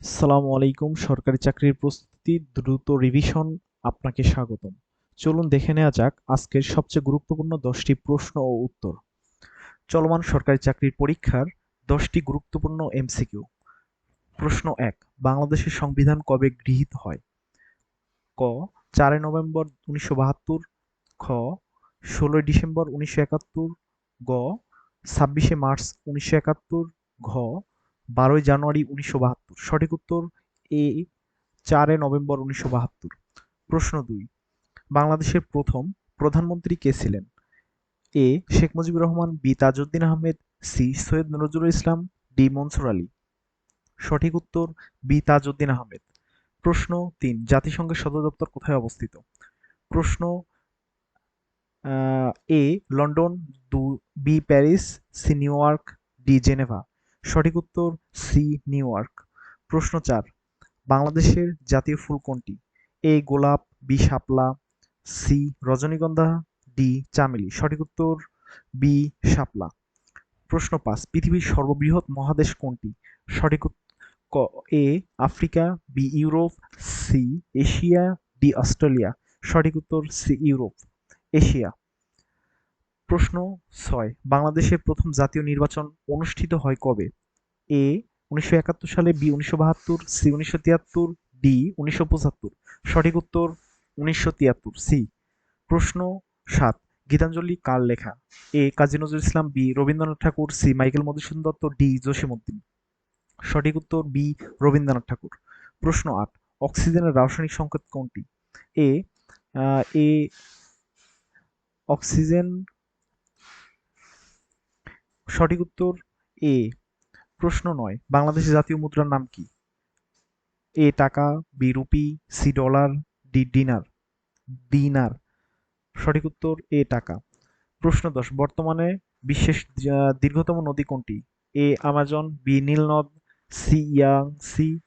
আসসালামু আলাইকুম, সরকারি চাকরির প্রস্তুতি দ্রুত রিভিশন আপনাকে স্বাগতম। চলুন দেখে নেওয়া যাক আজকের সবচেয়ে গুরুত্বপূর্ণ দশটি প্রশ্ন ও উত্তর। চলমান সরকারি চাকরির পরীক্ষার দশটি গুরুত্বপূর্ণ এমসিকিউ প্রশ্ন এক, বাংলাদেশের সংবিধান কবে গৃহীত হয়? ক, চারই নভেম্বর উনিশশো বাহাত্তর। খ, ষোলোই ডিসেম্বর উনিশশো একাত্তর। গ, ছাব্বিশে মার্চ উনিশশো একাত্তর। ঘ বারোই জানুয়ারি উনিশশো বাহাত্তর। সঠিক উত্তর এ চারে নভেম্বর উনিশশো বাহাত্তর। প্রশ্ন দুই, বাংলাদেশের প্রথম প্রধানমন্ত্রী কে ছিলেন? A, Sheikh Mujibur Rahman, B, Tajuddin Ahmed, C, Syed Nazrul Islam, D, Mansur Ali. সঠিক উত্তর বি, তাজউদ্দিন আহমেদ। প্রশ্ন তিন, জাতিসংঘের সদর দপ্তর কোথায় অবস্থিত? প্রশ্ন এ, লন্ডন, দু, B, Paris, C, New York, D, Geneva. সঠিক উত্তর সি, নিউ ইয়র্ক। প্রশ্ন চার, বাংলাদেশের জাতীয় ফুল কোনটি? এ, গোলাপ, বি, শাপলা, সি, রজনীগন্ধা, ডি, চামেলি। সঠিক উত্তর বি, শাপলা। প্রশ্ন পাঁচ, পৃথিবীর সর্ববৃহৎ মহাদেশ কোনটি? সঠিক ক, A, Africa, B, Europe, C, Asia, D, Australia. সঠিক উত্তর সি, ইউরোপ। এশিয়া। প্রশ্ন ছয়। বাংলাদেশের প্রথম জাতীয় নির্বাচন অনুষ্ঠিত হয় কবে? এ, উনিশশো একাত্তর সালে, বি, উনিশশো বাহাত্তর, সি, উনিশশো তিয়াত্তর, ডি, উনিশশো পঁচাত্তর। সঠিক উত্তর উনিশশো তিয়াত্তর, সি। প্রশ্ন সাত, গীতাঞ্জলি কার লেখা? A, Kazi Nazrul Islam, B, Rabindranath Tagore, C, Michael Madhusudan Dutt, D, Jasimuddin. সঠিক উত্তর, বি, রবীন্দ্রনাথ ঠাকুর। প্রশ্ন আট, অক্সিজেনের রাসায়নিক সংকেত কোনটি? এ এ, অক্সিজেন সঠিক উত্তর এ, প্রশ্ন নয়। বাংলাদেশের জাতীয় মুদ্রার নাম কি? A, taka, B, rupee, C, dollar, D, dinar, dinar. সঠিক উত্তর এ, টাকা। প্রশ্ন দশ, বর্তমানে বিশ্বের দীর্ঘতম নদী কোনটি? এ, আমাজন, বি, নীলনদ, সি ইয়াং সি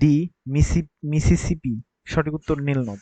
ডি মিসি মিসিসিপি। সঠিক উত্তর নীলনদ।